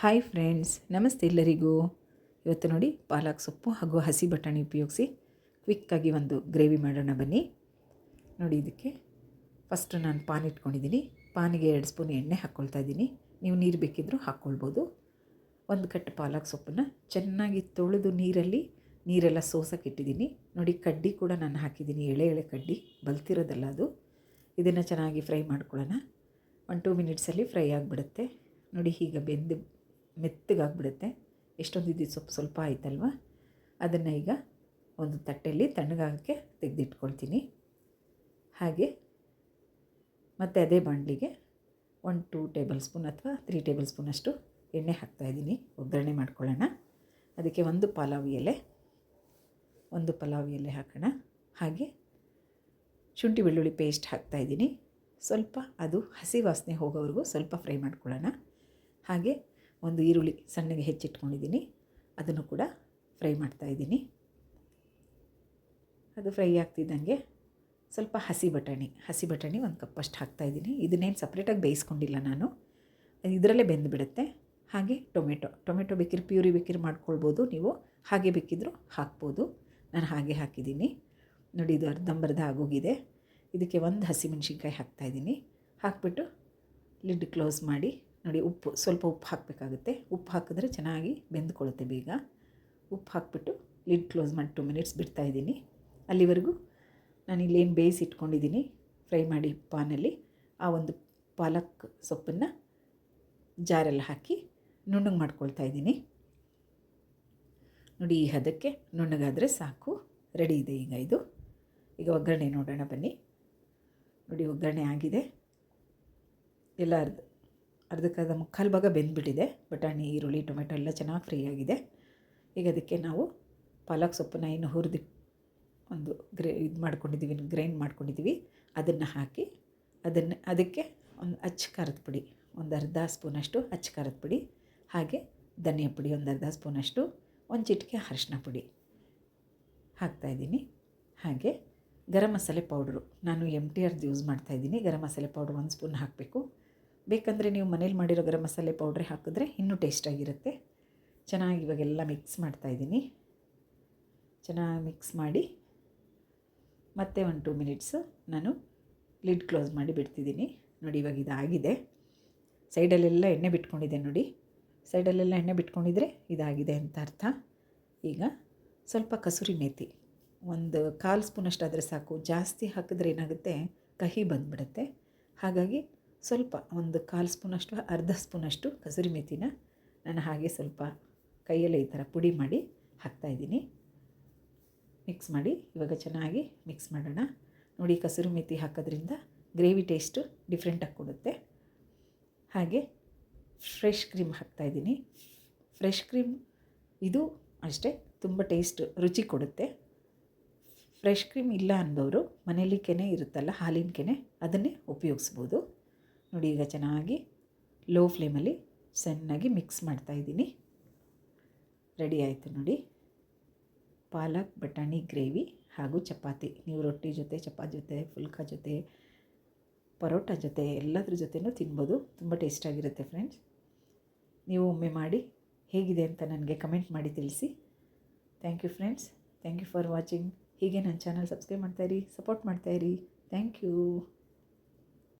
Hi friends, ನಮಸ್ತೆ ಎಲ್ಲರಿಗೂ. ಇವತ್ತು ನೋಡಿ ಪಾಲಕ್ ಸೊಪ್ಪು ಹಾಗೂ ಹಸಿ ಬಟಾಣಿ ಉಪಯೋಗಿಸಿ ಕ್ವಿಕ್ಕಾಗಿ ಒಂದು ಗ್ರೇವಿ ಮಾಡೋಣ ಬನ್ನಿ. ನೋಡಿ ಇದಕ್ಕೆ ಫಸ್ಟು ನಾನು ಪಾನ್ ಇಟ್ಕೊಂಡಿದ್ದೀನಿ. ಪಾನಿಗೆ ಎರಡು ಸ್ಪೂನ್ ಎಣ್ಣೆ ಹಾಕ್ಕೊಳ್ತಾ ಇದ್ದೀನಿ. ನೀವು ನೀರು ಬೇಕಿದ್ದರೂ ಹಾಕ್ಕೊಳ್ಬೋದು ಒಂದು ಕಟ್ಟು ಪಾಲಕ್ ಸೊಪ್ಪನ್ನು ಚೆನ್ನಾಗಿ ತೊಳೆದು ನೀರಲ್ಲಿ, ನೀರೆಲ್ಲ ಸೋಸಕ್ಕೆ ಇಟ್ಟಿದ್ದೀನಿ. ನೋಡಿ ಕಡ್ಡಿ ಕೂಡ ನಾನು ಹಾಕಿದ್ದೀನಿ. ಎಳೆ ಎಳೆ ಕಡ್ಡಿ ಬಲ್ತಿರೋದಲ್ಲ ಅದು. ಇದನ್ನು ಚೆನ್ನಾಗಿ ಫ್ರೈ ಮಾಡ್ಕೊಳ್ಳೋಣ. ಒನ್ ಟೂ ಮಿನಿಟ್ಸಲ್ಲಿ ಫ್ರೈ ಆಗಿಬಿಡುತ್ತೆ. ನೋಡಿ ಹೀಗೆ ಬೆಂದು ಮೆತ್ತಗಾಗ್ಬಿಡುತ್ತೆ. ಎಷ್ಟೊಂದು ಇದ್ದಿದ್ದು ಸೊಪ್ಪು ಸ್ವಲ್ಪ ಆಯ್ತಲ್ವ? ಅದನ್ನು ಈಗ ಒಂದು ತಟ್ಟೆಯಲ್ಲಿ ತಣ್ಣಗಾಗಕ್ಕೆ ತೆಗೆದಿಟ್ಕೊಳ್ತೀನಿ. ಹಾಗೆ ಮತ್ತು ಅದೇ ಬಾಣಲಿಗೆ ಒನ್ ಟೂ ಟೇಬಲ್ ಸ್ಪೂನ್ ಅಥವಾ ತ್ರೀ ಟೇಬಲ್ ಸ್ಪೂನಷ್ಟು ಎಣ್ಣೆ ಹಾಕ್ತಾಯಿದ್ದೀನಿ ಒಗ್ಗರಣೆ ಮಾಡ್ಕೊಳ್ಳೋಣ. ಅದಕ್ಕೆ ಒಂದು ಪಲಾವ್ ಎಲೆ, ಒಂದು ಪಲಾವ್ ಎಲೆ ಹಾಕೋಣ. ಹಾಗೆ ಶುಂಠಿ ಬೆಳ್ಳುಳ್ಳಿ ಪೇಸ್ಟ್ ಹಾಕ್ತಾಯಿದ್ದೀನಿ ಸ್ವಲ್ಪ ಅದು ಹಸಿ ವಾಸನೆ ಹೋಗೋವರೆಗೂ ಸ್ವಲ್ಪ ಫ್ರೈ ಮಾಡ್ಕೊಳ್ಳೋಣ. ಹಾಗೆ ಒಂದು ಈರುಳ್ಳಿ ಸಣ್ಣಗೆ ಹೆಚ್ಚಿಟ್ಕೊಂಡಿದ್ದೀನಿ. ಅದನ್ನು ಕೂಡ ಫ್ರೈ ಮಾಡ್ತಾಯಿದ್ದೀನಿ ಅದು ಫ್ರೈ ಆಗ್ತಿದ್ದಂಗೆ ಸ್ವಲ್ಪ ಹಸಿ ಬಟಾಣಿ ಹಸಿ ಬಟಾಣಿ ಒಂದು ಕಪ್ಪಷ್ಟು ಹಾಕ್ತಾಯಿದ್ದೀನಿ ಇದನ್ನೇನು ಸಪ್ರೇಟಾಗಿ ಬೇಯಿಸ್ಕೊಂಡಿಲ್ಲ ನಾನು. ಇದರಲ್ಲೇ ಬೆಂದುಬಿಡುತ್ತೆ ಹಾಗೆ ಟೊಮೆಟೊ ಟೊಮೆಟೊ ಬೇಕಿದ್ರೆ ಪ್ಯೂರಿ ಬೇಕಿದ್ರೆ ಮಾಡ್ಕೊಳ್ಬೋದು ನೀವು. ಹಾಗೆ ಬೇಕಿದ್ದರೂ ಹಾಕ್ಬೋದು. ನಾನು ಹಾಗೆ ಹಾಕಿದ್ದೀನಿ. ನೋಡಿ, ಇದು ಅರ್ಧಂಬರ್ಧ ಆಗೋಗಿದೆ. ಇದಕ್ಕೆ ಒಂದು ಹಸಿಮೆಣ್ಸಿನ್ಕಾಯಿ ಹಾಕ್ತಾಯಿದ್ದೀನಿ ಹಾಕ್ಬಿಟ್ಟು ಲಿಡ್ ಕ್ಲೋಸ್ ಮಾಡಿ ನೋಡಿ ಉಪ್ಪು, ಸ್ವಲ್ಪ ಉಪ್ಪು ಹಾಕಬೇಕಾಗುತ್ತೆ. ಉಪ್ಪು ಹಾಕಿದ್ರೆ ಚೆನ್ನಾಗಿ ಬೆಂದ್ಕೊಳ್ಳುತ್ತೆ ಬೇಗ. ಉಪ್ಪು ಹಾಕಿಬಿಟ್ಟು ಲಿಡ್ ಕ್ಲೋಸ್ ಮಾಡಿ ಟು ಮಿನಿಟ್ಸ್ ಬಿಡ್ತಾಯಿದ್ದೀನಿ ಅಲ್ಲಿವರೆಗೂ ನಾನು ಇಲ್ಲೇನು ಬೇಯಿಸಿ ಇಟ್ಕೊಂಡಿದ್ದೀನಿ ಫ್ರೈ ಮಾಡಿ ಪಾನಲ್ಲಿ. ಆ ಒಂದು ಪಾಲಕ್ ಸೊಪ್ಪನ್ನು ಜಾರೆಲ್ಲ ಹಾಕಿ ನುಣ್ಣಗೆ ಮಾಡ್ಕೊಳ್ತಾ ಇದ್ದೀನಿ. ನೋಡಿ, ಈ ಹದಕ್ಕೆ ನುಣ್ಣಗಾದರೆ ಸಾಕು. ರೆಡಿ ಇದೆ ಈಗ ಇದು. ಈಗ ಒಗ್ಗರಣೆ ನೋಡೋಣ ಬನ್ನಿ. ನೋಡಿ, ಒಗ್ಗರಣೆ ಆಗಿದೆ. ಎಲ್ಲ ಅರ್ಧ ಅರ್ಧಕ್ಕರ್ಧ ಮುಕ್ಕಾಲು ಭಾಗ ಬೆಂದ್ಬಿಟ್ಟಿದೆ. ಬಟಾಣಿ, ಈರುಳ್ಳಿ, ಟೊಮೆಟೊ ಎಲ್ಲ ಚೆನ್ನಾಗಿ ಫ್ರೈ ಆಗಿದೆ. ಈಗ ಅದಕ್ಕೆ ನಾವು ಪಾಲಕ್ ಸೊಪ್ಪನ್ನ ಏನು ಹುರಿದು ಒಂದು ಗ್ರೇ, ಇದು ಮಾಡ್ಕೊಂಡಿದ್ದೀವಿ ಗ್ರೈಂಡ್ ಮಾಡ್ಕೊಂಡಿದ್ದೀವಿ ಅದನ್ನು ಹಾಕಿ ಅದನ್ನು, ಅದಕ್ಕೆ ಒಂದು ಅಚ್ಚ ಖಾರದ ಪುಡಿ, ಒಂದು ಅರ್ಧ ಸ್ಪೂನಷ್ಟು ಅಚ್ಚ ಖಾರದ ಪುಡಿ, ಹಾಗೆ ಧನಿಯಾ ಪುಡಿ ಒಂದು ಅರ್ಧ ಸ್ಪೂನಷ್ಟು, ಒಂದು ಚಿಟಿಕೆ ಅರಿಶಿನ ಪುಡಿ ಹಾಕ್ತಾಯಿದ್ದೀನಿ ಹಾಗೆ ಗರಂ ಮಸಾಲೆ ಪೌಡ್ರು, ನಾನು ಎಂ ಟಿ ಆರ್ದು ಯೂಸ್ ಮಾಡ್ತಾಯಿದ್ದೀನಿ ಗರಂ ಮಸಾಲೆ ಪೌಡ್ರ್ ಒಂದು ಸ್ಪೂನ್ ಹಾಕಬೇಕು. ಬೇಕಂದರೆ ನೀವು ಮನೇಲಿ ಮಾಡಿರೋ ಗರಂ ಮಸಾಲೆ ಪೌಡ್ರೆ ಹಾಕಿದ್ರೆ ಇನ್ನೂ ಟೇಸ್ಟಾಗಿರುತ್ತೆ ಚೆನ್ನಾಗಿ ಇವಾಗೆಲ್ಲ ಮಿಕ್ಸ್ ಮಾಡ್ತಾಯಿದ್ದೀನಿ ಚೆನ್ನಾಗಿ ಮಿಕ್ಸ್ ಮಾಡಿ ಮತ್ತೆ ಒಂದು ಟೂ ಮಿನಿಟ್ಸು ನಾನು ಲಿಡ್ ಕ್ಲೋಸ್ ಮಾಡಿ ಬಿಡ್ತಿದ್ದೀನಿ. ನೋಡಿ ಇವಾಗ ಇದಾಗಿದೆ. ಸೈಡಲ್ಲೆಲ್ಲ ಎಣ್ಣೆ ಬಿಟ್ಕೊಂಡಿದೆ ನೋಡಿ. ಸೈಡಲ್ಲೆಲ್ಲ ಎಣ್ಣೆ ಬಿಟ್ಕೊಂಡಿದ್ರೆ ಇದಾಗಿದೆ ಅಂತ ಅರ್ಥ. ಈಗ ಸ್ವಲ್ಪ ಕಸೂರಿ ಮೇತಿ. ಒಂದು ಕಾಲು ಸ್ಪೂನ್ ಆದರೆ ಸಾಕು. ಜಾಸ್ತಿ ಹಾಕಿದ್ರೆ ಏನಾಗುತ್ತೆ? ಕಹಿ ಬಂದುಬಿಡುತ್ತೆ. ಹಾಗಾಗಿ ಸ್ವಲ್ಪ ಒಂದು ಕಾಲು ಸ್ಪೂನಷ್ಟು ಅರ್ಧ ಸ್ಪೂನಷ್ಟು ಕಸೂರಿ ಮೆಥಿನ ನಾನು ಹಾಗೆ ಸ್ವಲ್ಪ ಕೈಯಲ್ಲೇ ಈ ಥರ ಪುಡಿ ಮಾಡಿ ಹಾಕ್ತಾಯಿದ್ದೀನಿ ಮಿಕ್ಸ್ ಮಾಡಿ, ಇವಾಗ ಚೆನ್ನಾಗಿ ಮಿಕ್ಸ್ ಮಾಡೋಣ. ನೋಡಿ ಕಸೂರಿ ಮೆಥಿ ಹಾಕೋದ್ರಿಂದ ಗ್ರೇವಿ ಟೇಸ್ಟು ಡಿಫ್ರೆಂಟಾಗಿ ಕೊಡುತ್ತೆ. ಹಾಗೆ ಫ್ರೆಶ್ ಕ್ರೀಮ್ ಹಾಕ್ತಾಯಿದ್ದೀನಿ ಫ್ರೆಶ್ ಕ್ರೀಮ್ ಇದು ಅಷ್ಟೇ, ತುಂಬ ಟೇಸ್ಟ್, ರುಚಿ ಕೊಡುತ್ತೆ. ಫ್ರೆಶ್ ಕ್ರೀಮ್ ಇಲ್ಲ ಅಂದವರು ಮನೇಲಿ ಕೆನೆ ಇರುತ್ತಲ್ಲ, ಹಾಲಿನ ಕೆನೆ, ಅದನ್ನೇ ಉಪಯೋಗಿಸ್ಬೋದು. ನೋಡಿ ಈಗ ಚೆನ್ನಾಗಿ ಲೋ ಫ್ಲೇಮಲ್ಲಿ ಚೆನ್ನಾಗಿ ಮಿಕ್ಸ್ ಮಾಡ್ತಾಯಿದ್ದೀನಿ ರೆಡಿ ಆಯಿತು ನೋಡಿ. ಪಾಲಕ್, ಬಟಾಣಿ ಗ್ರೇವಿ ಹಾಗೂ ಚಪಾತಿ. ನೀವು ರೊಟ್ಟಿ ಜೊತೆ, ಚಪಾತಿ ಜೊತೆ ಫುಲ್ಕಾ ಜೊತೆ, ಪರೋಟ ಜೊತೆ, ಎಲ್ಲದ್ರ ಜೊತೆನೂ ತಿನ್ಬೋದು. ತುಂಬ ಟೇಸ್ಟಾಗಿರುತ್ತೆ ಫ್ರೆಂಡ್ಸ್ ನೀವು ಒಮ್ಮೆ ಮಾಡಿ ಹೇಗಿದೆ ಅಂತ ನನಗೆ ಕಮೆಂಟ್ ಮಾಡಿ ತಿಳಿಸಿ. Thank you friends thank you for watching ಹೀಗೆ ನನ್ನ ಚಾನಲ್ ಸಬ್ಸ್ಕ್ರೈಬ್ ಮಾಡ್ತಾಯಿರಿ ಸಪೋರ್ಟ್ ಮಾಡ್ತಾಯಿರಿ ಥ್ಯಾಂಕ್ ಯು